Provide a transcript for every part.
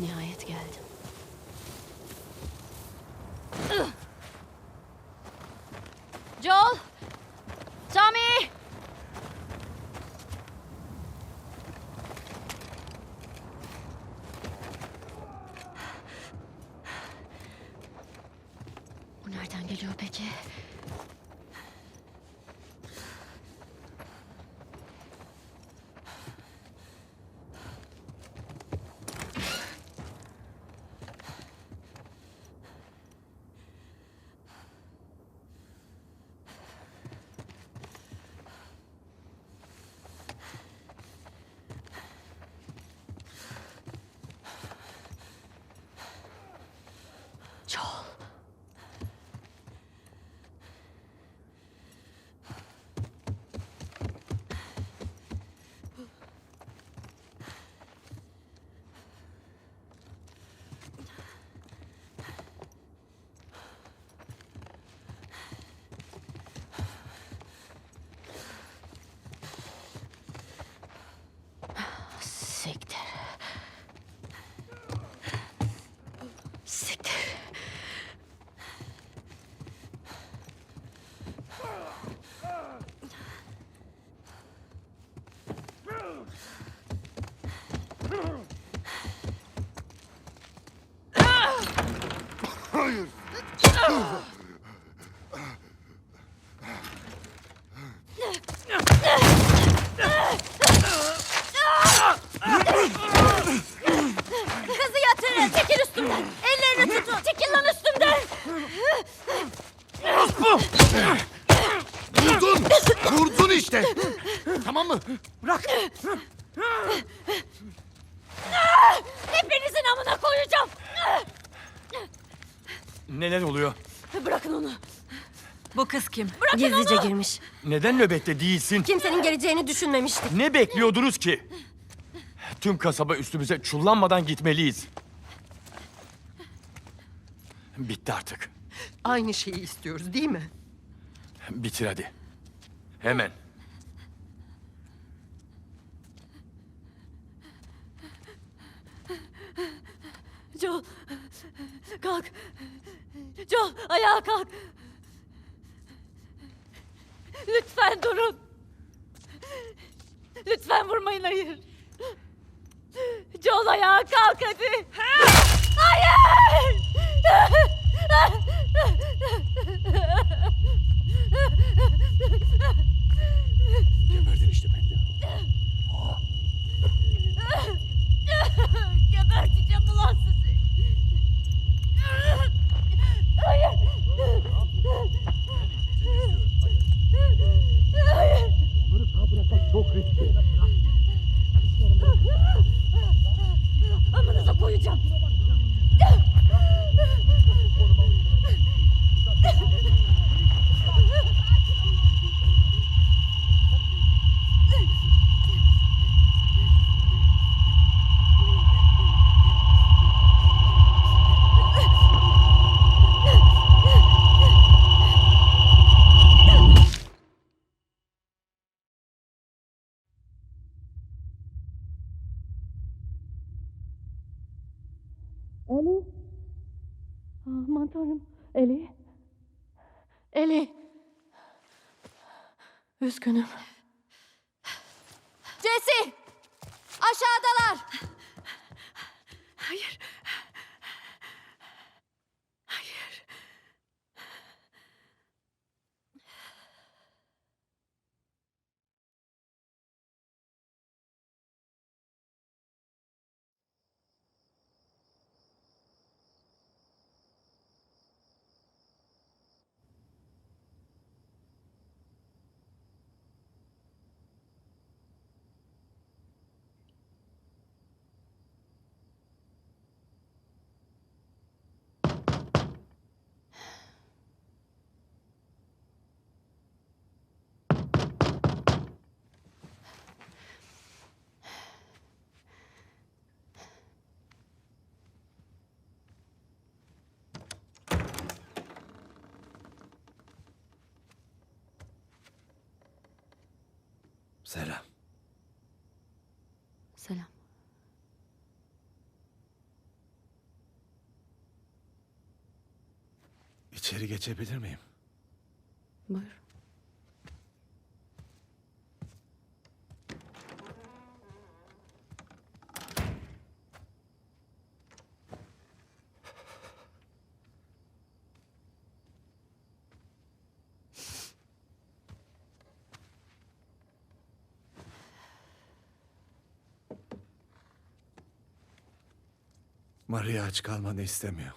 nihayet geldim. Girmiş. Neden nöbette değilsin? Kimsenin geleceğini düşünmemiştik. Ne bekliyordunuz ki? Tüm kasaba üstümüze çullanmadan gitmeliyiz. Bitti artık. Aynı şeyi istiyoruz değil mi? Bitir hadi. Hemen. Joel. Kalk. Joel ayağa kalk. Lütfen durun. Lütfen vurmayın hayır. Joel ayağa kalk hadi. Hayır! Eli. Aman tanrım. Eli. Eli. Üzgünüm. Jesse! Aşağıdalar. Selam. Selam. İçeri geçebilir miyim? Buyur. Maria aç kalmanı istemiyor.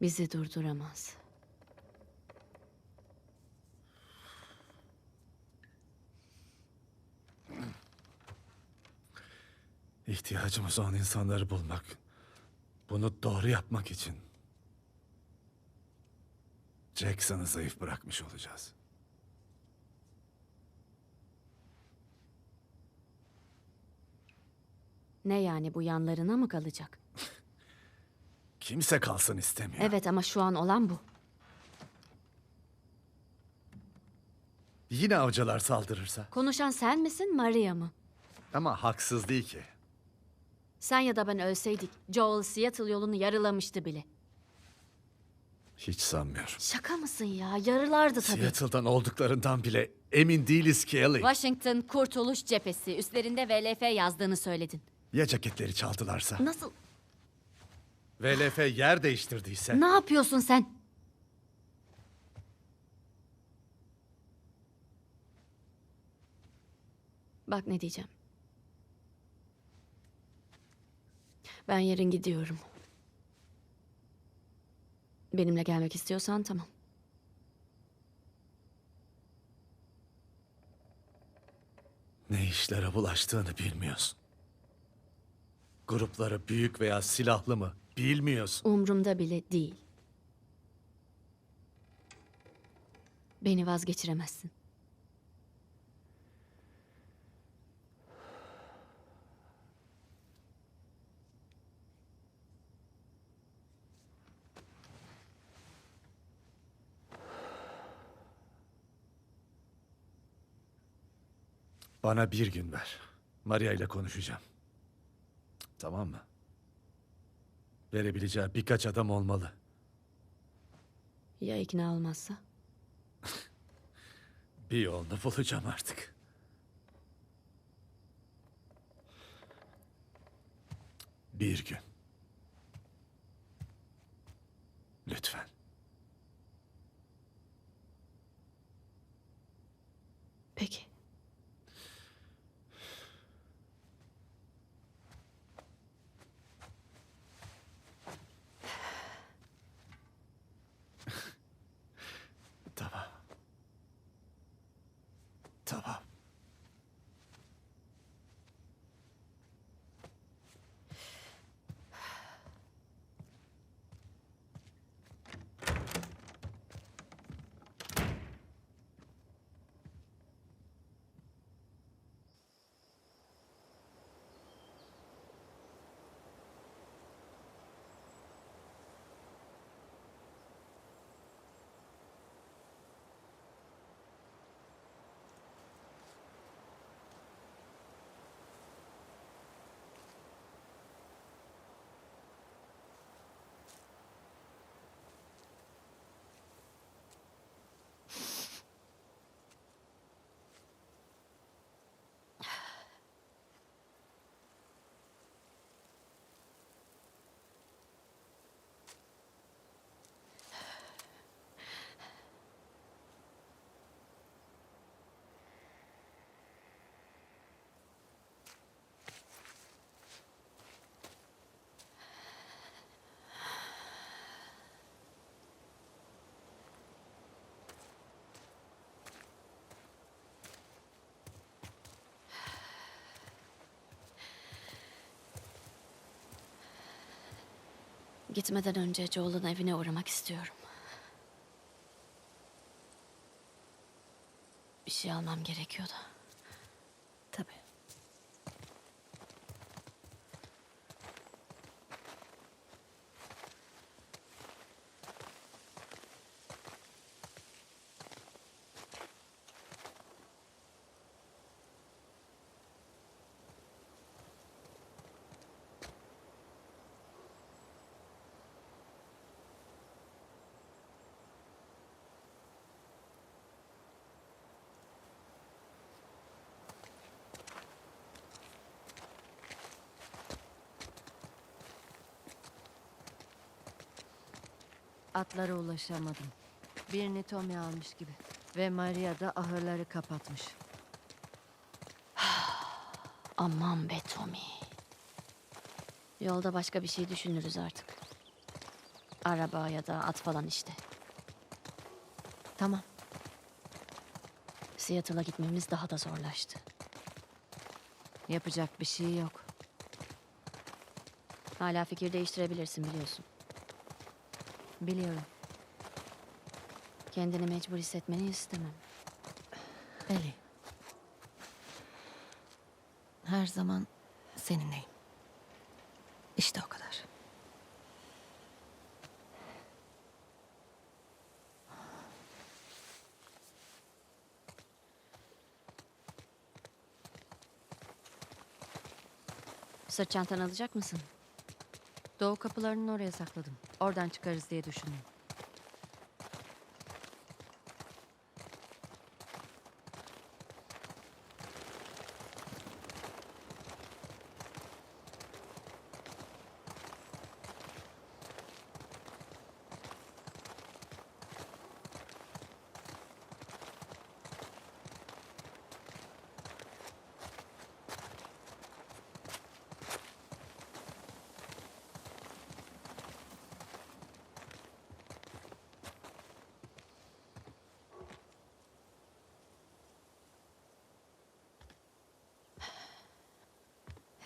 Bizi durduramaz. İhtiyacımız olan insanları bulmak. Bunu doğru yapmak için. Jackson'ı zayıf bırakmış olacağız. Ne yani bu yanlarına mı kalacak? Kimse kalsın istemiyor. Evet ama şu an olan bu. Yine avcılar saldırırsa. Konuşan sen misin Maria mı? Ama haksız değil ki. Sen ya da ben ölseydik Joel Seattle yolunu yarılamıştı bile. Hiç sanmıyorum. Şaka mısın ya? Yarılardı tabii. Seattle'dan olduklarından bile emin değiliz ki Ellie. Washington Kurtuluş Cephesi üstlerinde VLF yazdığını söyledin. Ya ceketleri çaldılarsa? Nasıl? VLF yer değiştirdiyse? Ne yapıyorsun sen? Bak ne diyeceğim. Ben yarın gidiyorum. Benimle gelmek istiyorsan tamam. Ne işlere bulaştığını bilmiyorsun. Grupları büyük veya silahlı mı bilmiyorsun. Umrumda bile değil. Beni vazgeçiremezsin. Bana bir gün ver. Maria ile konuşacağım. Tamam mı? Verebileceği birkaç adam olmalı. Ya ikna olmazsa? Bir yolunu bulacağım artık. Bir gün. Lütfen. Peki. Gitmeden önce Joel'ın evine uğramak istiyorum. Bir şey almam gerekiyordu. Tabii. Atlara ulaşamadım. Birini Tommy almış gibi. Ve Maria da ahırları kapatmış. Aman be Tommy. Yolda başka bir şey düşünürüz artık. Araba ya da at falan işte. Tamam. Seattle'a gitmemiz daha da zorlaştı. Yapacak bir şey yok. Hala fikir değiştirebilirsin biliyorsun. Biliyorum. Kendini mecbur hissetmeni istemem. Eli. Her zaman seninleyim. İşte o kadar. Sırt çantanı alacak mısın? Doğu kapılarının oraya sakladım. Oradan çıkarız diye düşündüm.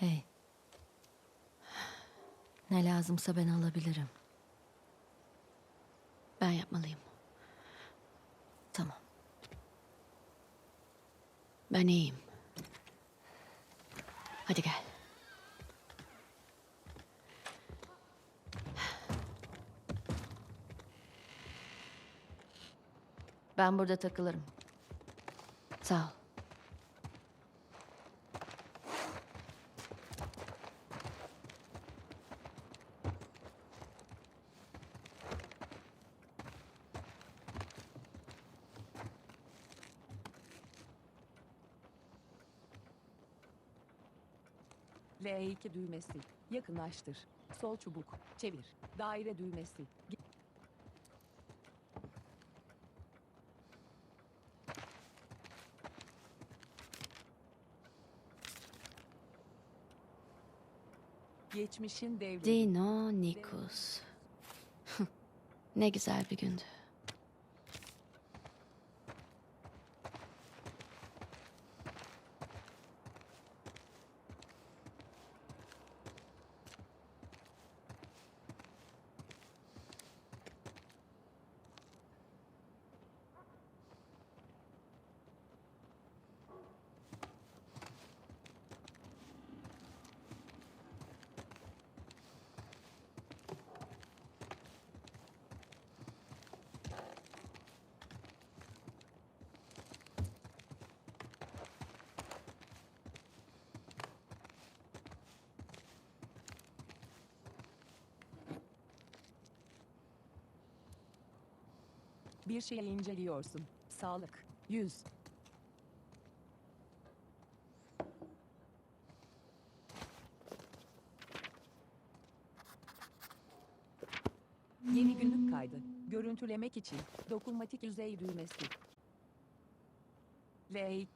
Hey. Ne lazımsa ben alabilirim. Ben yapmalıyım. Tamam. Ben iyiyim. Hadi gel. Ben burada takılırım. Sağ ol. L2 düğmesi. Yakınlaştır. Sol çubuk. Çevir. Daire düğmesi. Ge- Geçmişin devri. Dino Nikus. ne güzel bir gündü. Bir şeyi inceliyorsun. Sağlık. Yüz. Yeni günlük kaydı. Görüntülemek için dokunmatik yüzey düğmesi. L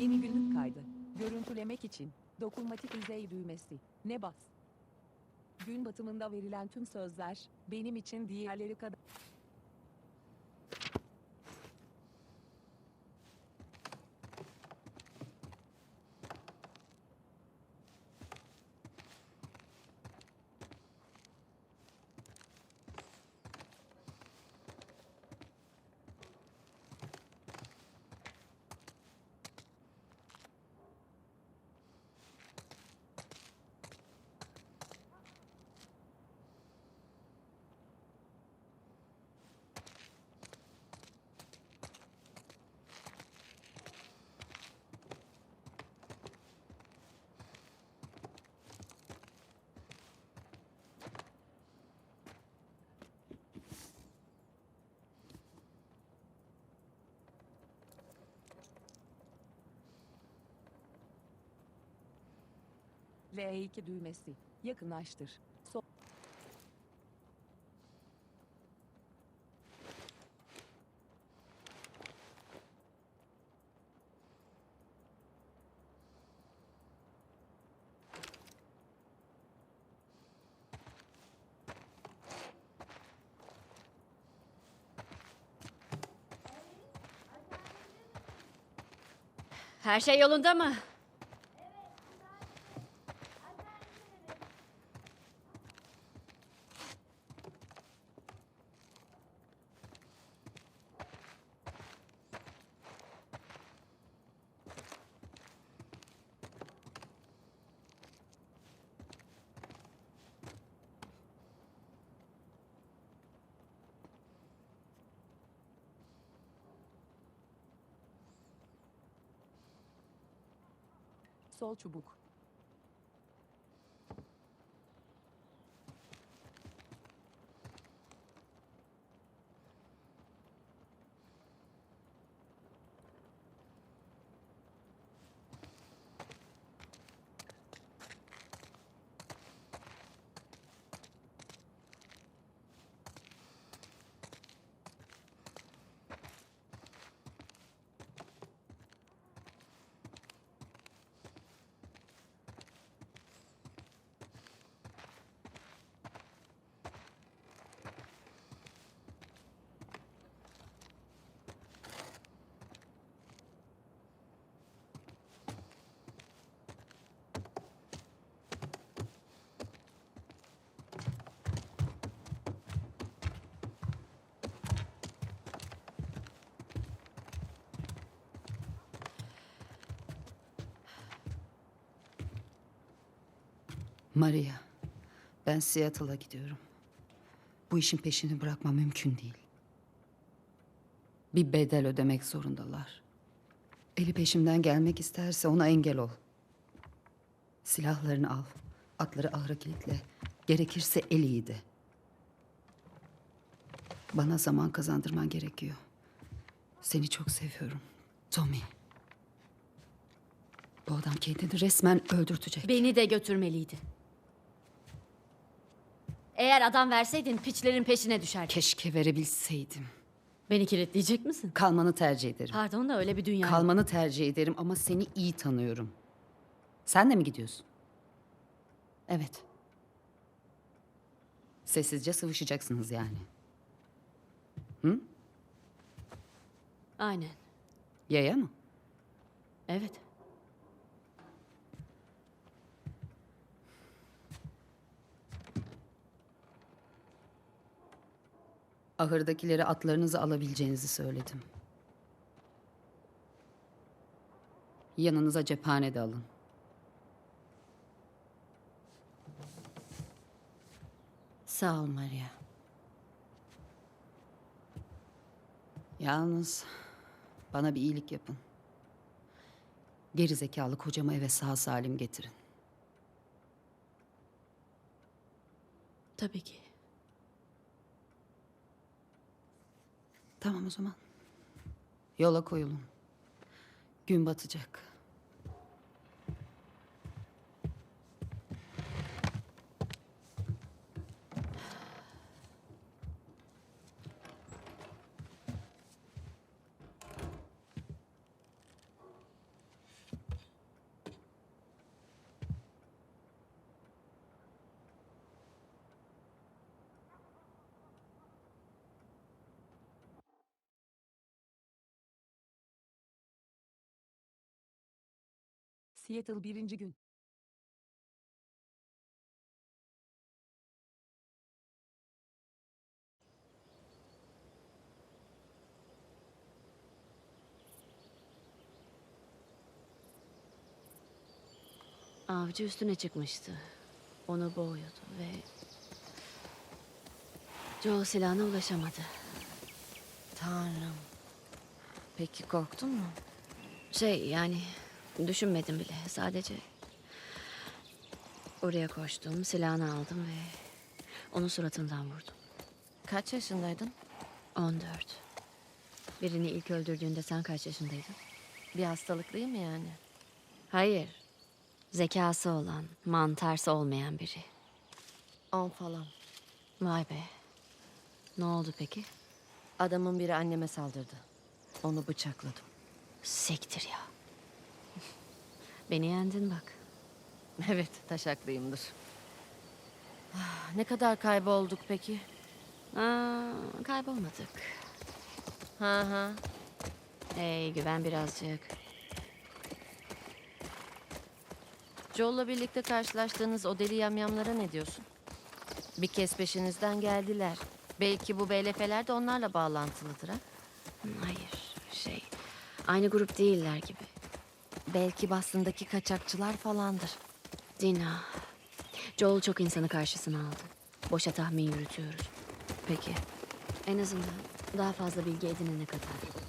Yeni günlük kaydı. Görüntülemek için dokunmatik yüzey düğmesi. Ne bas? Gün batımında verilen tüm sözler benim için diğerleri kadar L2 düğmesi. Yakınlaştır. Sol Her şey yolunda mı? Sol çubuk. Maria, ben Seattle'a gidiyorum. Bu işin peşini bırakmam mümkün değil. Bir bedel ödemek zorundalar. Eli peşimden gelmek isterse ona engel ol. Silahlarını al, atları ahıra kilitle. Gerekirse Eli'yi de. Bana zaman kazandırman gerekiyor. Seni çok seviyorum. Tommy. Bu adam kendini resmen öldürtecek. Beni de götürmeliydi. Eğer adam verseydin piçlerin peşine düşerdi. Keşke verebilseydim. Beni kilitleyecek misin? Kalmanı tercih ederim. Pardon da öyle bir dünya. yok. Kalmanı tercih ederim ama seni iyi tanıyorum. Sen de mi gidiyorsun? Evet. Sessizce sıvışacaksınız yani. Aynen. Yaya mı? Evet. Ahırdakileri atlarınızı alabileceğinizi söyledim. Yanınıza cephane de alın. Sağ ol Maria. Yalnız bana bir iyilik yapın. Geri zekalı kocamı eve sağ salim getirin. Tabii ki. Tamam o zaman. Yola koyulun. Gün batacak. Seattle birinci gün. Avcı üstüne çıkmıştı. Onu boğuyordu ve... Joel silahına ulaşamadı. Tanrım. Peki korktun mu? Şey yani düşünmedim bile. Sadece oraya koştum, silahını aldım ve onu suratından vurdum. Kaç yaşındaydın? 14. Birini ilk öldürdüğünde sen kaç yaşındaydın? Bir hastalıklıyım yani. Hayır. Zekası olan, mantarsı olmayan biri. On falan. Vay be. Ne oldu peki? Adamın biri anneme saldırdı. Onu bıçakladım. Sektir ya. Beni yendin bak. Evet, taşaklıyımdır. Ah, Ne kadar kaybolduk peki? Aa, kaybolmadık. Ha ha. Hey güven birazcık. Joel'la birlikte karşılaştığınız o deli yamyamlara ne diyorsun? Bir kez peşinizden geldiler. Belki bu BLF'ler de onlarla bağlantılıdır ha? Hayır şey aynı grup değiller gibi. Belki Boston'daki kaçakçılar falandır. Dina. Joel çok insanı karşısına aldı. Boşa tahmin yürütüyoruz. Peki. En azından daha fazla bilgi edinene kadar.